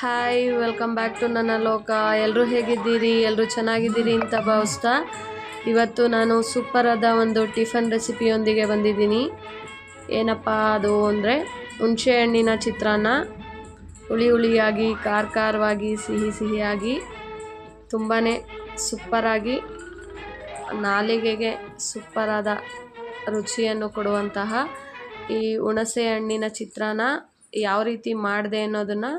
Hi welcome back to ನನ್ನ ಲೋಕ ಎಲ್ಲರೂ ಹೇಗಿದ್ದೀರಿ? ಎಲ್ಲರೂ ಚೆನ್ನಾಗಿದ್ದೀರಿ ಅಂತ ಭಾವಿಸ್ತಾ? ಇವತ್ತು ನಾನು ಸೂಪರಾದ ಒಂದು ಟಿಫನ್ ರೆಸಿಪಿಯೊಂದಿಗೆ ಬಂದಿದ್ದೀನಿ. ಏನಪ್ಪ ಅದು ಅಂದರೆ ಹುಣಸೆ ಹಣ್ಣಿನ ಚಿತ್ರಾನ್ನ. ಹುಳಿ ಹುಳಿಯಾಗಿ ಖಾರ ಖಾರವಾಗಿ ಸಿಹಿ ಸಿಹಿಯಾಗಿ ತುಂಬಾ ಸೂಪರಾಗಿ, ನಾಲಿಗೆಗೆ ಸೂಪರಾದ ರುಚಿಯನ್ನು ಕೊಡುವಂತಹ ಈ ಹುಣಸೆ ಹಣ್ಣಿನ ಚಿತ್ರಾನ್ನ ಯಾವ ರೀತಿ ಮಾಡಿದೆ ಅನ್ನೋದನ್ನು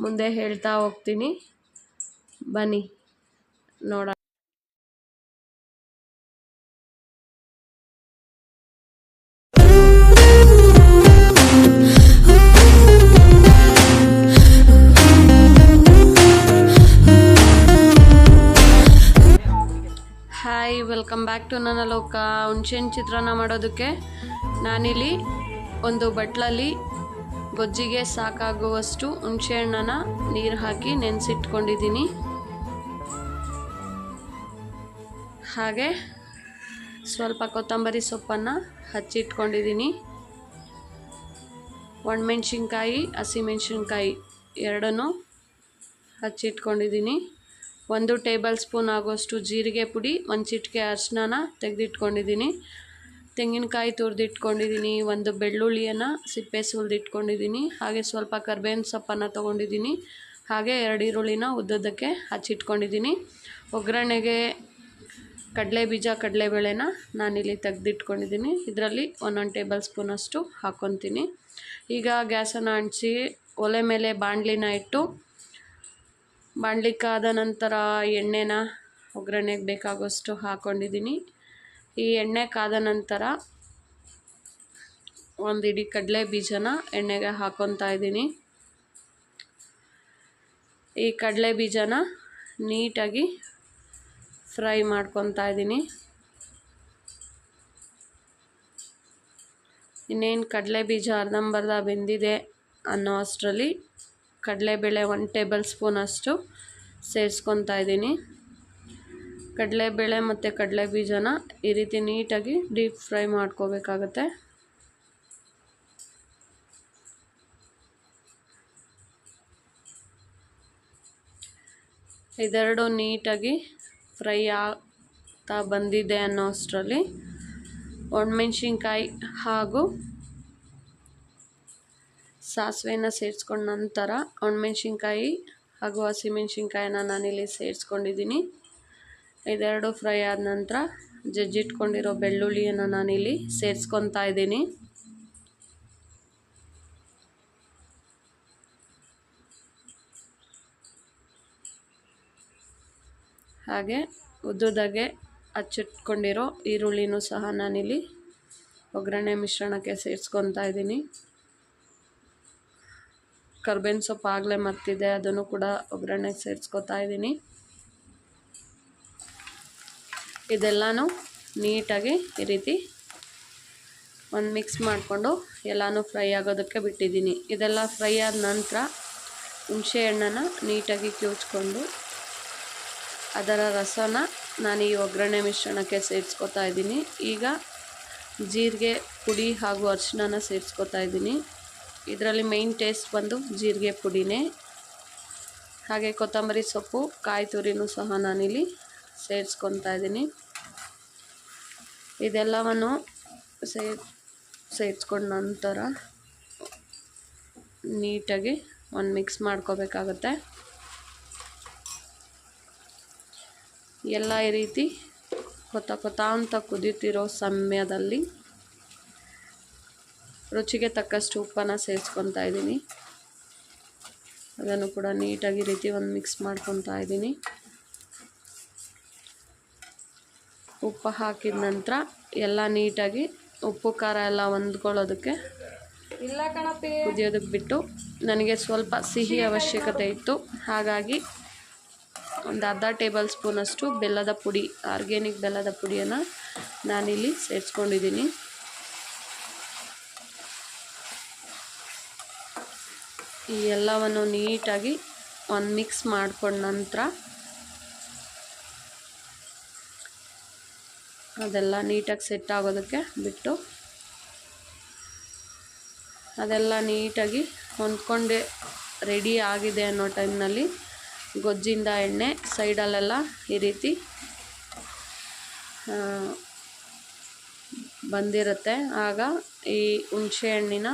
ಮುಂದೆ ಹೇಳ್ತಾ ಹೋಗ್ತೀನಿ. ಬನ್ನಿ. ನೋಡೋಣ. ಹಾಯ್, ವೆಲ್ಕಮ್ ಬ್ಯಾಕ್ ಟು ನನ್ನ ಲೋಕ. ಹುಣ್ಸೆಹಣ್ಣು ಚಿತ್ರಾನ್ನ ಮಾಡೋದಕ್ಕೆ ನಾನಿಲ್ಲಿ ಒಂದು ಬಟ್ಲಲ್ಲಿ ಗೊಜ್ಜಿಗೆ ಸಾಕಾಗುವಷ್ಟು ಹುಣಸೆಹಣ್ಣನ ನೀರು ಹಾಕಿ ನೆನೆಸಿಟ್ಕೊಂಡಿದ್ದೀನಿ. ಹಾಗೆ ಸ್ವಲ್ಪ ಕೊತ್ತಂಬರಿ ಸೊಪ್ಪನ್ನು ಹಚ್ಚಿಟ್ಕೊಂಡಿದ್ದೀನಿ. ಒಣಮೆಣ್ಸಿನ್ಕಾಯಿ, ಹಸಿಮೆಣ್ಸಿನ್ಕಾಯಿ ಎರಡನ್ನೂ ಹಚ್ಚಿಟ್ಕೊಂಡಿದ್ದೀನಿ. ಒಂದು ಟೇಬಲ್ ಸ್ಪೂನ್ ಆಗುವಷ್ಟು ಜೀರಿಗೆ ಪುಡಿ, ಒಂದು ಚಿಟಿಕೆ ಅರಿಶಿನ ತೆಗೆದಿಟ್ಕೊಂಡಿದ್ದೀನಿ. ತೆಂಗಿನಕಾಯಿ ತುರಿದಿಟ್ಕೊಂಡಿದ್ದೀನಿ ಒಂದು ಬೆಳ್ಳುಳ್ಳಿಯನ್ನು ಸಿಪ್ಪೆ ಸುಲಿದಿಟ್ಕೊಂಡಿದ್ದೀನಿ ಹಾಗೆ ಸ್ವಲ್ಪ ಕರ್ಬೇವಿನ ಸೊಪ್ಪನ್ನು ತೊಗೊಂಡಿದ್ದೀನಿ ಹಾಗೆ ಎರಡು ಈರುಳ್ಳಿನ ಉದ್ದದಕ್ಕೆ ಹಚ್ಚಿಟ್ಕೊಂಡಿದ್ದೀನಿ ಒಗ್ಗರಣೆಗೆ ಕಡಲೆ ಬೀಜ ಕಡಲೆಬೇಳೆನ ನಾನಿಲ್ಲಿ ತೆಗೆದಿಟ್ಕೊಂಡಿದ್ದೀನಿ ಇದರಲ್ಲಿ ಒಂದೊಂದು ಟೇಬಲ್ ಸ್ಪೂನಷ್ಟು ಹಾಕ್ಕೊತೀನಿ ಈಗ ಗ್ಯಾಸನ್ನು ಅಂಟಿಸಿ ಒಲೆ ಮೇಲೆ ಬಾಣಲಿನ ಇಟ್ಟು ಬಾಣಲಿ ಕಾದ ನಂತರ ಎಣ್ಣೆನ ಒಗ್ಗರಣೆಗೆ ಬೇಕಾಗೋಷ್ಟು ಹಾಕ್ಕೊಂಡಿದ್ದೀನಿ ಈ ಎಣ್ಣೆ ಕಾದ ನಂತರ ಒಂದು ಇಡೀ ಕಡಲೆ ಬೀಜನ ಎಣ್ಣೆಗೆ ಹಾಕೊತಾ ಇದ್ದೀನಿ. ಈ ಕಡಲೆ ಬೀಜನ ನೀಟಾಗಿ ಫ್ರೈ ಮಾಡ್ಕೊತಾ ಇದ್ದೀನಿ. ಇನ್ನೇನು ಕಡಲೆ ಬೀಜ ಅರ್ಧಂಬರ್ಧ ಬೆಂದಿದೆ ಅನ್ನೋ ಅಷ್ಟರಲ್ಲಿ ಕಡಲೆಬೇಳೆ ಒನ್ ಟೇಬಲ್ ಸ್ಪೂನಷ್ಟು ಸೇರಿಸ್ಕೊತಾ ಇದ್ದೀನಿ. ಕಡಲೆಬೇಳೆ ಮತ್ತು ಕಡಲೆ ಬೀಜನ ಈ ರೀತಿ ನೀಟಾಗಿ ಡೀಪ್ ಫ್ರೈ ಮಾಡ್ಕೋಬೇಕಾಗತ್ತೆ. ಇದೆರಡು ನೀಟಾಗಿ ಫ್ರೈ ಆಗ್ತಾ ಬಂದಿದೆ ಅನ್ನೋ ಅಷ್ಟರಲ್ಲಿ ಒಣಮೆಣ್ಸಿನ್ಕಾಯಿ ಹಾಗೂ ಸಾಸಿವೆನ ಸೇರಿಸ್ಕೊಂಡ ನಂತರ ಒಣಮೆಣ್ಸಿನ್ಕಾಯಿ ಹಾಗೂ ಹಸಿಮೆಣ್ಸಿನ್ಕಾಯಿನ ನಾನಿಲ್ಲಿ ಸೇರಿಸ್ಕೊಂಡಿದ್ದೀನಿ. ಇದೆರಡು ಫ್ರೈ ಆದ ನಂತರ ಜಜ್ಜಿಟ್ಕೊಂಡಿರೋ ಬೆಳ್ಳುಳ್ಳಿಯನ್ನು ನಾನಿಲ್ಲಿ ಸೇರಿಸ್ಕೊತಾ ಇದ್ದೀನಿ. ಹಾಗೆ ಉದ್ದುದಾಗೆ ಹಚ್ಚಿಟ್ಕೊಂಡಿರೋ ಈರುಳ್ಳಿನೂ ಸಹ ನಾನಿಲ್ಲಿ ಒಗ್ಗರಣೆ ಮಿಶ್ರಣಕ್ಕೆ ಸೇರಿಸ್ಕೊತಾ ಇದ್ದೀನಿ. ಕರ್ಬೇವಿನ ಸೊಪ್ಪು ಆಗಲೇ ಮರ್ತಿದೆ ಅದನ್ನು ಕೂಡ ಒಗ್ಗರಣೆಗೆ ಸೇರಿಸ್ಕೊತಾ ಇದ್ದೀನಿ. ಇದೆಲ್ಲನೂ ನೀಟಾಗಿ ಈ ರೀತಿ ಒಂದು ಮಿಕ್ಸ್ ಮಾಡಿಕೊಂಡು ಎಲ್ಲನೂ ಫ್ರೈ ಆಗೋದಕ್ಕೆ ಬಿಟ್ಟಿದ್ದೀನಿ. ಇದೆಲ್ಲ ಫ್ರೈ ಆದ ನಂತರ ಹುಣಸೆ ಹಣ್ಣನ್ನು ನೀಟಾಗಿ ಕಿವುಚ್ಕೊಂಡು ಅದರ ರಸನ ನಾನು ಈ ಒಗ್ಗರಣೆ ಮಿಶ್ರಣಕ್ಕೆ ಸೇರಿಸ್ಕೊತಾ ಇದ್ದೀನಿ. ಈಗ ಜೀರಿಗೆ, ಪುಡಿ ಹಾಗೂ ಅರ್ಶಿನ ಸೇರಿಸ್ಕೊತಾ ಇದ್ದೀನಿ. ಇದರಲ್ಲಿ ಮೇಯ್ನ್ ಟೇಸ್ಟ್ ಬಂದು ಜೀರಿಗೆ ಪುಡಿನೇ. ಹಾಗೆ ಕೊತ್ತಂಬರಿ ಸೊಪ್ಪು, ಕಾಯಿ ತುರಿನೂ ಸಹ ನಾನಿಲ್ಲಿ ಸೇರಿಸ್ಕೊತಾ ಇದ್ದೀನಿ. ಇದೆಲ್ಲವನ್ನು ಸೇ, ಸೇರಿಸ್ಕೊಂಡ ನಂತರ ನೀಟಾಗಿ ಒಂದು ಮಿಕ್ಸ್ ಮಾಡ್ಕೋಬೇಕಾಗತ್ತೆ. ಎಲ್ಲ ಈ ರೀತಿ ಕೊತ್ತ ಕೊತ್ತ ಅಂತ ಕುದೀತಿರೋ ಸಮಯದಲ್ಲಿ ರುಚಿಗೆ ತಕ್ಕಷ್ಟು ಉಪ್ಪನ್ನು ಸೇರಿಸ್ಕೊತಾ ಇದ್ದೀನಿ. ಅದನ್ನು ಕೂಡ ನೀಟಾಗಿ ರೀತಿ ಒಂದು ಮಿಕ್ಸ್ ಮಾಡ್ಕೊತಾ ಇದ್ದೀನಿ. ಉಪ್ಪು ಹಾಕಿದ ನಂತರ ಎಲ್ಲ ನೀಟಾಗಿ ಉಪ್ಪು ಖಾರ ಎಲ್ಲ ಹೊಂದ್ಕೊಳ್ಳೋದಕ್ಕೆ ಇಲ್ಲ ಕಣಪ್ಪಿ. ಕುದಿಯೋದಕ್ಕೆ ಬಿಟ್ಟು ನನಗೆ ಸ್ವಲ್ಪ ಸಿಹಿ ಅವಶ್ಯಕತೆ ಇತ್ತು. ಹಾಗಾಗಿ ಒಂದು ಅರ್ಧ ಟೇಬಲ್ ಸ್ಪೂನಷ್ಟು ಬೆಲ್ಲದ ಪುಡಿ ಆರ್ಗ್ಯಾನಿಕ್ ಬೆಲ್ಲದ ಪುಡಿಯನ್ನು ನಾನಿಲ್ಲಿ ಸೇರಿಸ್ಕೊಂಡಿದ್ದೀನಿ. ಈ ಎಲ್ಲವನ್ನು ನೀಟಾಗಿ ಒಂದು ಮಿಕ್ಸ್ ಮಾಡಿಕೊಂಡ ನಂತರ ಅದೆಲ್ಲ ನೀಟಾಗಿ ಸೆಟ್ ಆಗೋದಕ್ಕೆ ಬಿಟ್ಟು ಅದೆಲ್ಲ ನೀಟಾಗಿ ಹೊಂದ್ಕೊಂಡೆ, ರೆಡಿ ಆಗಿದೆ ಅನ್ನೋ ಟೈಮ್ನಲ್ಲಿ ಗೊಜ್ಜಿಂದ ಎಣ್ಣೆ ಸೈಡಲ್ಲೆಲ್ಲ ಈ ರೀತಿ ಬಂದಿರುತ್ತೆ. ಆಗ ಈ ಹುಣಸೆ ಹಣ್ಣಿನ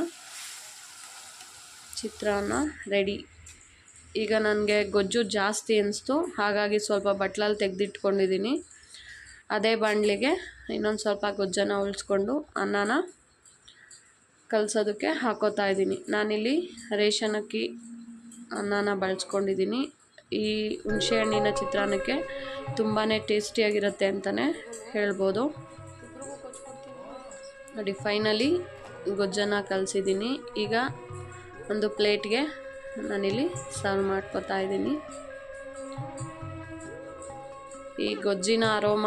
ಚಿತ್ರಾನ್ನ ರೆಡಿ. ಈಗ ನನಗೆ ಗೊಜ್ಜು ಜಾಸ್ತಿ ಅನಿಸ್ತು, ಹಾಗಾಗಿ ಸ್ವಲ್ಪ ಬಟ್ಲಲ್ಲಿ ತೆಗೆದಿಟ್ಕೊಂಡಿದ್ದೀನಿ. ಅದೇ ಬಾಣಲಿಗೆ ಇನ್ನೊಂದು ಸ್ವಲ್ಪ ಗೊಜ್ಜನ್ನು ಉಳಿಸ್ಕೊಂಡು ಅನ್ನನ ಕಲಸೋದಕ್ಕೆ ಹಾಕೋತಾ ಇದ್ದೀನಿ. ನಾನಿಲ್ಲಿ ರೇಷನ್ ಅಕ್ಕಿ ಅನ್ನನ ಬಳಸ್ಕೊಂಡಿದ್ದೀನಿ. ಈ ಹುಣಸೆ ಹಣ್ಣಿನ ಚಿತ್ರಾನ್ನಕ್ಕೆ ತುಂಬಾ ಟೇಸ್ಟಿಯಾಗಿರುತ್ತೆ ಅಂತಲೇ ಹೇಳ್ಬೋದು. ನೋಡಿ ಫೈನಲಿ ಗೊಜ್ಜನ್ನು ಕಲಸಿದ್ದೀನಿ. ಈಗ ಒಂದು ಪ್ಲೇಟ್ಗೆ ನಾನಿಲ್ಲಿ ಸರ್ವ್ ಮಾಡ್ಕೋತಾ ಇದ್ದೀನಿ. ಈ ಗೊಜ್ಜಿನ ಅರೋಮ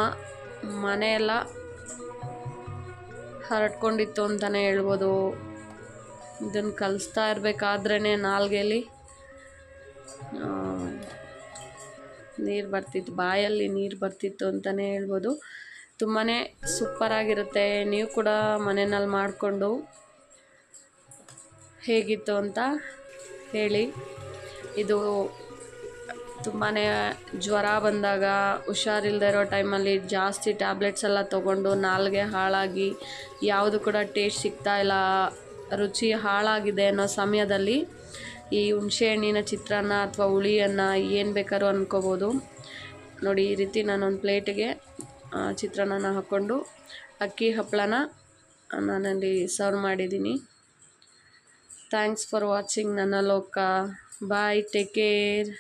ಮನೆಯೆಲ್ಲ ಹರಡ್ಕೊಂಡಿತ್ತು ಅಂತಲೇ ಹೇಳ್ಬೋದು. ಇದನ್ನು ಕಲಿಸ್ತಾ ಇರಬೇಕಾದ್ರೇ ನಾಲ್ಗೆಲಿ ನೀರು ಬರ್ತಿತ್ತು, ಬಾಯಲ್ಲಿ ನೀರು ಬರ್ತಿತ್ತು ಅಂತಲೇ ಹೇಳ್ಬೋದು. ತುಂಬಾ ಸೂಪರಾಗಿರುತ್ತೆ ನೀವು ಕೂಡ ಮನೆಯಲ್ಲಿ ಮಾಡಿಕೊಂಡು ಹೇಗಿತ್ತು ಅಂತ ಹೇಳಿ. ಇದು ತುಂಬಾ ಜ್ವರ ಬಂದಾಗ ಹುಷಾರಿಲ್ಲದೆ ಇರೋ ಟೈಮಲ್ಲಿ ಜಾಸ್ತಿ ಟ್ಯಾಬ್ಲೆಟ್ಸ್ ಎಲ್ಲ ತೊಗೊಂಡು ನಾಲ್ಗೆ ಹಾಳಾಗಿ ಯಾವುದು ಕೂಡ ಟೇಸ್ಟ್ ಸಿಗ್ತಾ ಇಲ್ಲ, ರುಚಿ ಹಾಳಾಗಿದೆ ಅನ್ನೋ ಸಮಯದಲ್ಲಿ ಈ ಹುಣಸೆಹಣ್ಣಿನ ಚಿತ್ರಾನ್ನ ಅಥವಾ ಹುಳಿಯನ್ನು ಏನು ಬೇಕಾದ್ರೂ ಅಂದ್ಕೋಬೋದು ನೋಡಿ, ಈ ರೀತಿ ನಾನೊಂದು ಪ್ಲೇಟಿಗೆ ಚಿತ್ರಾನ್ನ ಹಾಕ್ಕೊಂಡು ಅಕ್ಕಿ ಹಪ್ಪಳನ ನಾನಲ್ಲಿ ಸರ್ವ್ ಮಾಡಿದ್ದೀನಿ. ಥ್ಯಾಂಕ್ಸ್ ಫಾರ್ ವಾಚಿಂಗ್ ನನ್ನ ಲೋಕ. Bye take care